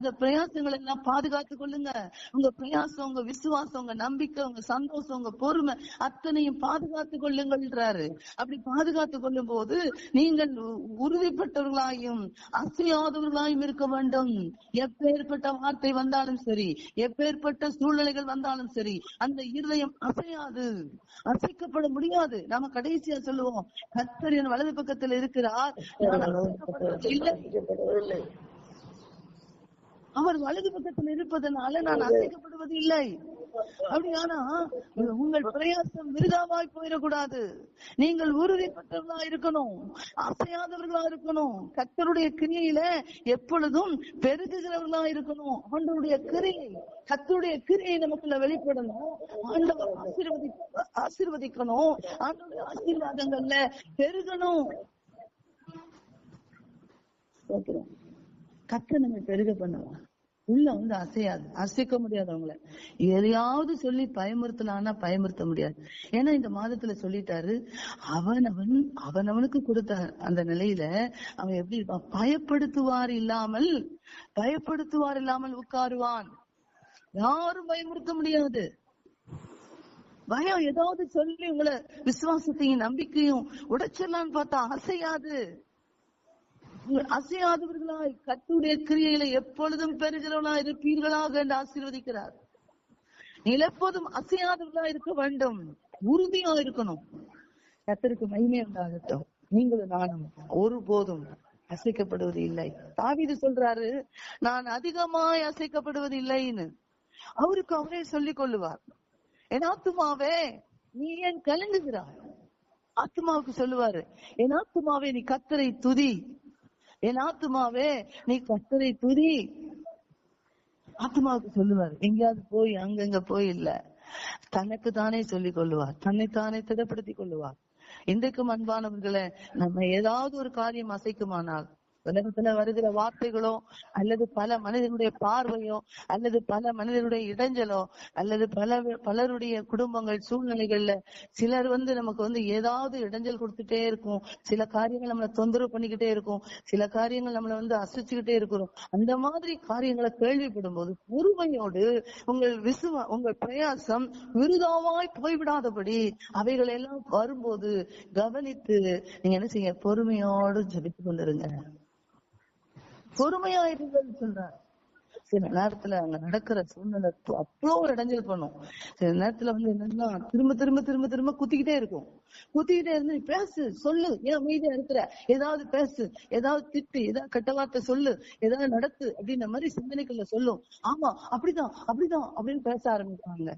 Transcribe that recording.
இந்த பிரயாசங்களை எல்லாம் பாதுகாத்து கொள்ளுங்க. உங்க பிரயாசம் உங்க விசுவாசம் உங்க நம்பிக்கை உங்க சந்தோஷம் உங்க பொறுமை அத்தனையும் பாதுகாத்து கொள்ளுங்கள்ன்றாரு அப்படி பாதுகாத்து கொள்ளும் போது நீங்கள் உறுதிப்பட்டவர்களாயும் அசையாதவர்களாயும் இருக்க வேண்டும். எப்பேற்பட்ட வார்த்தை வந்தாலும் சரி எப்பேற்பட்ட சூழ்நிலைகள் வந்தாலும் சரி அந்த இருதயம் அசையாது. அசைக்கப்பட முடியாது. நாம கடைசியா சொல்லுவோம் கத்தர் என் வலது பக்கத்தில் இருக்கிறார். நான் இல்லை அவர் வலது பக்கத்தில் இருப்பதனால நான் அசைக்கப்படுவது இல்லை. அப்படியானா உங்கள் பிரயாசம் விருதாவாய் போயிடக்கூடாது. நீங்கள் உறுதிப்பட்டவர்களா இருக்கணும் அசையாதவர்களா இருக்கணும். கத்தருடைய கிரியையில எப்பொழுதும் பெருகுகிறவர்களா இருக்கணும். ஆண்டவருடைய கிரியை கத்தருடைய கிரியை நமக்குள்ள வெளிப்படணும். ஆண்டவர் ஆசீர்வதி ஆசீர்வதிக்கணும். ஆண்டவருடைய ஆசீர்வாதங்கள்ல பெருகணும். கத்த நம்ம பெருக பண்ணுவான் உள்ள வந்து அசையாது. அசைக்க முடியாது அவங்கள. எதையாவது சொல்லி பயமுறுத்தலாம்னா பயமுறுத்த முடியாது. ஏன்னா இந்த மாதத்துல சொல்லிட்டாரு அவனவன் அவனவனுக்கு கொடுத்த அந்த நிலையில அவன் எப்படி இருப்பான்? பயப்படுத்துவார் இல்லாமல் பயப்படுத்துவார் இல்லாமல் உட்காருவான். யாரும் பயமுறுத்த முடியாது. பயம் ஏதாவது சொல்லி உங்களை விசுவாசத்தையும் நம்பிக்கையும் உடைச்சிடலான்னு பார்த்தா அசையாது. அசையாதவர்களாய் கத்துடைய கிரியையில எப்பொழுதும் பெறுகிறவர்களா இருப்பீர்களாக என்று ஆசீர்வதிக்கிறார். நீங்கள் எப்போதும் அசையாதவர்களா இருக்க வேண்டும். உறுதியா இருக்கணும். கத்தருக்கு மகிமை உண்டாகட்டும். நீங்களும் நானும் ஒருபோதும் அசைக்கப்படுவது இல்லை. தாவிது சொல்றாரு நான் அதிகமாய் அசைக்கப்படுவது இல்லைன்னு. அவருக்கு அவரே சொல்லிக் கொள்ளுவார். என் ஆத்துமாவே நீ ஏன் கலங்குகிறாய்? ஆத்துமாவுக்கு சொல்லுவாரு என் ஆத்துமாவே நீ கத்தரை துதி. என் ஆத்துமாவே நீ கத்தரை துதி. ஆத்மாவுக்கு சொல்லுவார் எங்கேயாவது போய் அங்கங்க போய் இல்ல. தனக்கு தானே சொல்லிக் கொள்ளுவார். தன்னைத்தானே திடப்படுத்திக் கொள்ளுவார். இன்றைக்கும் அன்பானவர்களை நம்ம ஏதாவது ஒரு காரியம் அசைக்குமானால் உலகத்துல வருகிற வார்த்தைகளோ அல்லது பல மனிதனுடைய பார்வையோ அல்லது பல மனிதனுடைய இடைஞ்சலோ அல்லது பல பலருடைய குடும்பங்கள் சூழ்நிலைகள்ல சிலர் வந்து நமக்கு வந்து ஏதாவது இடைஞ்சல் கொடுத்துட்டே இருக்கும். சில காரியங்கள் நம்மளை தொந்தரவு பண்ணிக்கிட்டே இருக்கும். சில காரியங்கள் நம்மளை வந்து அசைச்சுக்கிட்டே இருக்கிறோம். அந்த மாதிரி காரியங்களை கேள்விப்படும் போது பொறுமையோடு உங்கள் விசுவ உங்கள் பிரயாசம் விருதாவாய் போய்விடாதபடி அவைகள் எல்லாம் வரும்போது கவனித்து நீங்க என்ன செய்ய பொறுமையோடு ஜெபித்துக் கொண்டிருங்க. பொறுமையா இருங்கள் சொல்றார். சில நேரத்துல அங்க நடக்கிற சூழ்நிலை அவ்வளோ ஒரு இடைஞ்சல் பண்ணும். சில நேரத்துல வந்து என்னன்னா திரும்ப திரும்ப திரும்ப திரும்ப குத்திக்கிட்டே இருக்கும். குத்திக்கிட்டே இருந்து நீ பேசு சொல்லு. ஏன் அமைதியா இருக்கிற? ஏதாவது பேசு. ஏதாவது திட்டு ஏதாவது கெட்ட வார்த்தை சொல்லு. ஏதாவது நடத்து அப்படின்ற மாதிரி சிந்தனைகள்ல சொல்லும். ஆமா அப்படிதான் அப்படிதான் அப்படின்னு பேச ஆரம்பிப்பாங்க.